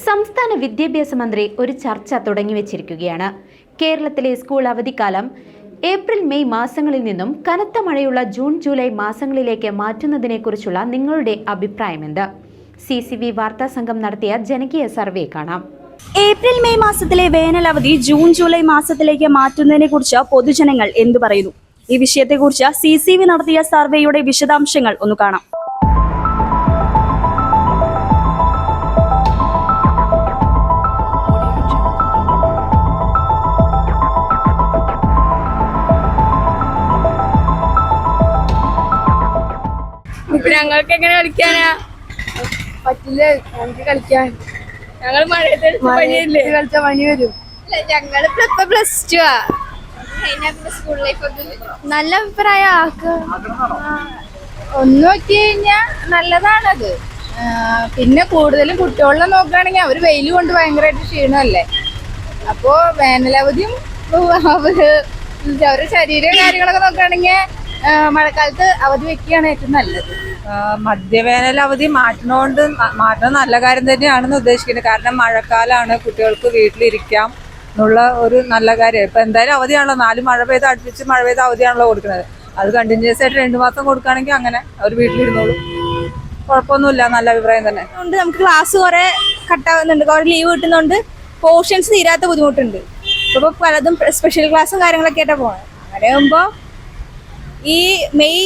സംസ്ഥാന വിദ്യാഭ്യാസ മന്ത്രി ഒരു ചർച്ച തുടങ്ങിവെച്ചിരിക്കുകയാണ് കേരളത്തിലെ സ്കൂൾ അവധിക്കാലം ഏപ്രിൽ മെയ് മാസങ്ങളിൽ നിന്നും കനത്ത മഴയുള്ള ജൂൺ ജൂലൈ മാസങ്ങളിലേക്ക് മാറ്റുന്നതിനെക്കുറിച്ചുള്ള നിങ്ങളുടെ അഭിപ്രായമെന്ത്? സി സി വി വാർത്താ സംഘം നടത്തിയ ജനകീയ സർവേ കാണാം. ഏപ്രിൽ മെയ് മാസത്തിലെ വേനൽ അവധി ജൂൺ ജൂലൈ മാസത്തിലേക്ക് മാറ്റുന്നതിനെ കുറിച്ച് പൊതുജനങ്ങൾ എന്തു പറയുന്നു? ഈ വിഷയത്തെക്കുറിച്ച് സി സി വി നടത്തിയ സർവേയുടെ വിശദാംശങ്ങൾ ഒന്ന് കാണാം. ഇപ്പൊ ഞങ്ങൾക്ക് എങ്ങനെ കളിക്കാനാ? പറ്റില്ല ഞങ്ങൾക്ക് കളിക്കാൻ. ഞങ്ങൾ മഴയത്ത് പണിയല്ലേ? കളിച്ച പണി വരും. ഞങ്ങൾ ഇപ്പൊ പ്ലസ് ടു ആ. സ്കൂൾ ലൈഫ് നല്ല അഭിപ്രായം ആക്ക. ഒന്ന് നോക്കി കഴിഞ്ഞാ നല്ലതാണത്. പിന്നെ കൂടുതലും കുട്ടികളെ നോക്കുകയാണെങ്കിൽ അവർ വെയിൽ കൊണ്ട് ഭയങ്കരമായിട്ട് ക്ഷീണമല്ലേ? അപ്പോ വേനലവധിയും അവർ അവരുടെ ശരീരം കാര്യങ്ങളൊക്കെ നോക്കുകയാണെങ്കിൽ മഴക്കാലത്ത് അവധി വെക്കുകയാണ് ഏറ്റവും നല്ലത്. മദ്യവേനൽ മധ്യവേനൽ അവധി മാറ്റണോണ്ട് മാറ്റണം നല്ല കാര്യം തന്നെയാണെന്ന് ഉദ്ദേശിക്കുന്നത് കാരണം മഴക്കാലമാണ് കുട്ടികൾക്ക് വീട്ടിലിരിക്കാം എന്നുള്ള ഒരു നല്ല കാര്യം. ഇപ്പൊ എന്തായാലും അവധിയാണല്ലോ. നാല് മഴ പെയ്ത് അടുപ്പിച്ച് മഴ പെയ്ത അവധിയാണല്ലോ കൊടുക്കുന്നത്. അത് കണ്ടിന്യൂസ് ആയിട്ട് രണ്ടു മാസം കൊടുക്കുകയാണെങ്കിൽ അങ്ങനെ അവർ വീട്ടിലിരുന്നോളൂ. കുഴപ്പമൊന്നുമില്ല. നല്ല അഭിപ്രായം തന്നെ. അതുകൊണ്ട് നമുക്ക് ക്ലാസ് കുറെ കട്ടാവുന്നുണ്ട് കുറെ ലീവ് കിട്ടുന്നുണ്ട്. പോർഷൻസ് തീരാത്ത ബുദ്ധിമുട്ടുണ്ട്. ഇപ്പൊ പലതും സ്പെഷ്യൽ ക്ലാസ്സും കാര്യങ്ങളൊക്കെ ആയിട്ടാണ് പോകുന്നത് അങ്ങനെ ആകുമ്പോ ഈ മെയ്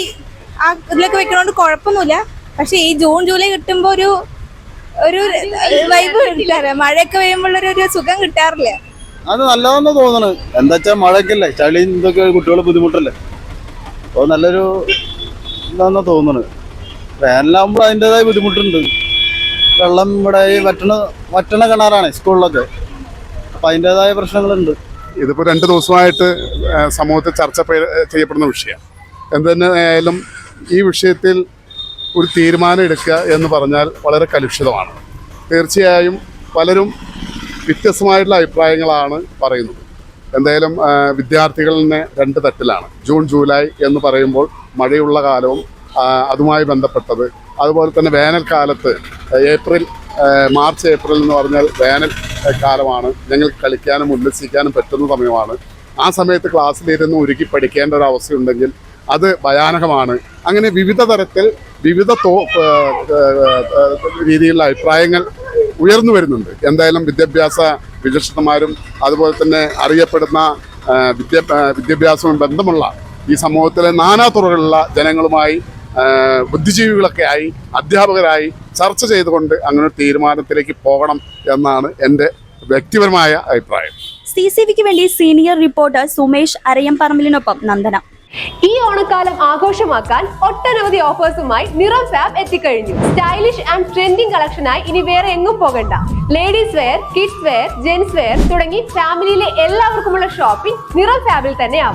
ആ ഇതിലൊക്കെ വെക്കണോണ്ട് കുഴപ്പമൊന്നുമില്ല പക്ഷെ ഈ ജൂൺ ജൂലൈ കിട്ടുമ്പോ ഒരു ഒരു വൈബ് കിട്ടില്ല മഴയൊക്കെ വരുമ്പോൾ ഒരു സുഖം കിട്ടാറില്ല. അത് നല്ലതെന്ന് തോന്നണ്. എന്താ വെച്ചാൽ മഴയൊക്കെയല്ലേ? ചളി ഇതൊക്കെ കുട്ടികൾ ബുദ്ധിമുട്ടല്ലേ? അപ്പോൾ നല്ലൊരു ഇതാണെന്ന് തോന്നണ്. വേനലാകുമ്പോൾ അതിന്റെതായ ബുദ്ധിമുട്ടുണ്ട്. വെള്ളം ഇവിടെ ഈ വറ്റണ വറ്റണ കിണറാണ് സ്കൂളിലൊക്കെ. അപ്പം അതിന്റെതായ പ്രശ്നങ്ങളുണ്ട്. ഇതിപ്പോൾ രണ്ട് ദിവസമായിട്ട് സമൂഹത്തിൽ ചർച്ച ചെയ്യപ്പെടുന്ന വിഷയം. എന്ത് തന്നെ ആയാലും ഈ വിഷയത്തിൽ ഒരു തീരുമാനം എടുക്കുക എന്ന് പറഞ്ഞാൽ വളരെ കലുഷിതമാണ്. തീർച്ചയായും പലരും വ്യത്യസ്തമായിട്ടുള്ള അഭിപ്രായങ്ങളാണ് പറയുന്നത്. എന്തായാലും വിദ്യാർത്ഥികളിനെ രണ്ട് തട്ടിലാണ്. ജൂൺ ജൂലൈ എന്ന് പറയുമ്പോൾ മഴയുള്ള കാലവും അതുമായി ബന്ധപ്പെട്ടത്. അതുപോലെ തന്നെ വേനൽക്കാലത്ത് ഏപ്രിൽ മാർച്ച് ഏപ്രിൽ എന്ന് പറഞ്ഞാൽ വേനൽ കാലമാണ്. ഞങ്ങൾക്ക് കളിക്കാനും ഉല്ലസിക്കാനും പറ്റുന്ന സമയമാണ്. ആ സമയത്ത് ക്ലാസ്സിലിരുന്ന് ഒരുക്കി പഠിക്കേണ്ട ഒരു അവസ്ഥയുണ്ടെങ്കിൽ അത് ഭയാനകമാണ്. അങ്ങനെ വിവിധ തരത്തിൽ വിവിധ രീതിയിലുള്ള അഭിപ്രായങ്ങൾ ഉയർന്നു വരുന്നുണ്ട്. എന്തായാലും വിദ്യാഭ്യാസ വിചക്ഷണന്മാരും അതുപോലെ തന്നെ അറിയപ്പെടുന്ന വിദ്യ വിദ്യാഭ്യാസവും ബന്ധമുള്ള ഈ സമൂഹത്തിലെ നാനാ തുറകളിലുള്ള ജനങ്ങളുമായി ബുദ്ധിജീവികളൊക്കെ ആയി അധ്യാപകരായി ചർച്ച ചെയ്തുകൊണ്ട് അങ്ങനെ തീരുമാനത്തിലേക്ക് പോകണം എന്നാണ് എന്റെ വ്യക്തിപരമായ അഭിപ്രായം. സി സി വിക്ക് വേണ്ടി സീനിയർ റിപ്പോർട്ടർ സുമേഷ് അരയംപറമ്പിലിനൊപ്പം നന്ദന. ഈ ഓണക്കാലം ആഘോഷമാക്കാൻ ഒട്ടനവധി ഓഫേഴ്സുമായി നിറം ഫാബ് എത്തിക്കഴിഞ്ഞു. സ്റ്റൈലിഷ് ആൻഡ് ട്രെൻഡിംഗ് കളക്ഷനായി ഇനി വേറെ എങ്ങും പോകണ്ട. Ladies wear kids wear gents wear തുടങ്ങി ഫാമിലിയിലെ എല്ലാവർക്കുമുള്ള ഷോപ്പിംഗ് നിറം ഫാബിൽ തന്നെയാവും